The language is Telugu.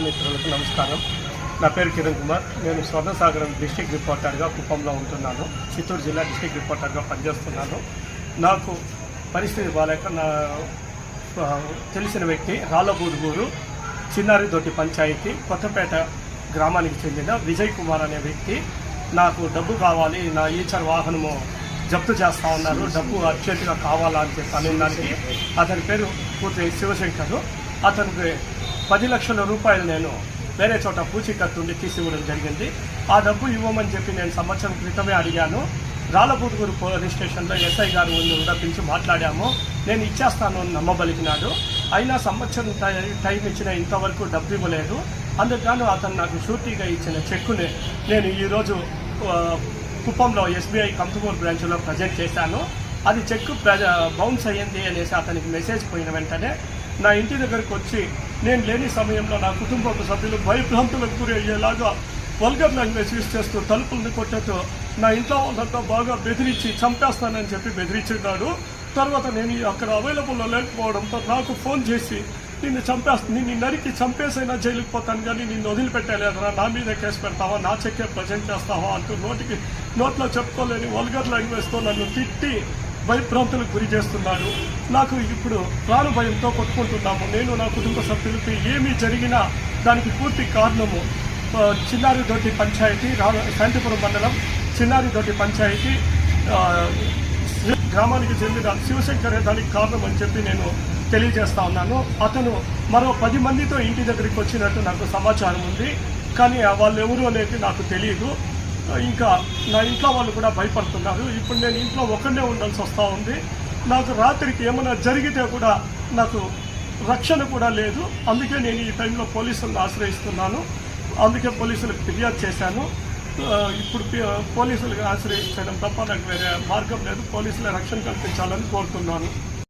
మిత్రులకు నమస్కారం. నా పేరు కిరణ్ కుమార్. నేను స్వర్ణసాగరం డిస్టిక్ రిపోర్టర్గా కుప్పంలో ఉంటున్నాను. చిత్తూరు జిల్లా డిస్టిక్ రిపోర్టర్గా పనిచేస్తున్నాను. నాకు పరిస్థితి బాగాలేక నా తెలిసిన వ్యక్తి రాళ్ళబూదుగూరు చిన్నారిదొడ్డి పంచాయతీ కొత్తపేట గ్రామానికి చెందిన విజయ్ కుమార్ అనే వ్యక్తి నాకు డబ్బు కావాలి నా ఈచర్ వాహనము జప్తు చేస్తా ఉన్నారు డబ్బు అర్జెంటుగా కావాలా అని చెప్పి అనే దానికి అతని పేరు పూర్తి శివశంకర్. అతనికి పది లక్షల రూపాయలు నేను వేరే చోట పూచీకత్తు ఉండి తీసి ఇవ్వడం జరిగింది. ఆ డబ్బు ఇవ్వమని చెప్పి నేను సంవత్సరం క్రితమే అడిగాను. రాళ్ళపూతుగూరు పోలీస్ స్టేషన్లో ఎస్ఐ గారు ముందు కూడా పిలిచి మాట్లాడాము. నేను ఇచ్చేస్తాను అని నమ్మబలికినాడు అయినా సంవత్సరం టై- టైం ఇచ్చిన ఇంతవరకు డబ్బు ఇవ్వలేదు. అందుకని అతను నాకు షూరిటీగా ఇచ్చిన చెక్కుని నేను ఈరోజు కుప్పంలో ఎస్బీఐ కంతుమూరు బ్రాంచ్లో ప్రజెంట్ చేశాను. అది చెక్ ప్రజ బౌన్స్ అయ్యింది అనేసి అతనికి మెసేజ్ పోయిన వెంటనే నా ఇంటి దగ్గరకు వచ్చి నేను లేని సమయంలో నా కుటుంబ సభ్యులు భయభ్రాంతులకు గురి అయ్యేలాగా వల్గర్ లాంగ్వేజ్ యూస్ చేస్తూ తలుపుల్ని కొట్టేస్తూ నా ఇంట్లో వాళ్ళంతా బాగా బెదిరించి చంపేస్తానని చెప్పి బెదిరించున్నాడు. తర్వాత నేను అక్కడ అవైలబుల్లో లేకపోవడంతో నాకు ఫోన్ చేసి నిన్ను చంపేస్తా నిన్ను నరికి చంపేసైనా జైలుకి పోతాను కానీ నిన్ను వదిలిపెట్టలేదురా నా మీద కేసు పెడతావా నా చెక్కే ప్రజెంట్ చేస్తావా? అంటూ నోటికి నోట్లో చెప్పుకోలేని వల్గర్ లాంగ్వేజ్తో నన్ను తిట్టి భయభ్రాంతులకు గురి చేస్తున్నాడు. నాకు ఇప్పుడు ప్రాణ భయంతో కొట్టుకుంటున్నాము. నేను నా కుటుంబ సభ్యులకి ఏమీ జరిగినా దానికి పూర్తి కారణము చిన్నారి చిన్నారిదొడ్డి పంచాయతీ రా శాంతిపురం మండలం చిన్నారిదొడ్డి పంచాయతీ గ్రామానికి చెందిన శివశంకరే దానికి కారణం అని చెప్పి నేను తెలియజేస్తా ఉన్నాను. అతను మరో పది మందితో ఇంటి దగ్గరికి వచ్చినట్టు నాకు సమాచారం ఉంది. కానీ వాళ్ళు ఎవరు అనేది నాకు తెలియదు. ఇంకా నా ఇంట్లో వాళ్ళు కూడా భయపడుతున్నారు. ఇప్పుడు నేను ఇంట్లో ఒక్కడే ఉండాల్సి వస్తూ ఉంది. నాకు రాత్రికి ఏమైనా జరిగితే కూడా నాకు రక్షణ కూడా లేదు. అందుకే నేను ఈ టైంలో పోలీసులను ఆశ్రయిస్తున్నాను. అందుకే పోలీసులకు ఫిర్యాదు చేశాను. ఇప్పుడు పోలీసులకు ఆశ్రయించడం తప్ప నాకు వేరే మార్గం లేదు. పోలీసుల రక్షణ కల్పించాలని కోరుతున్నాను.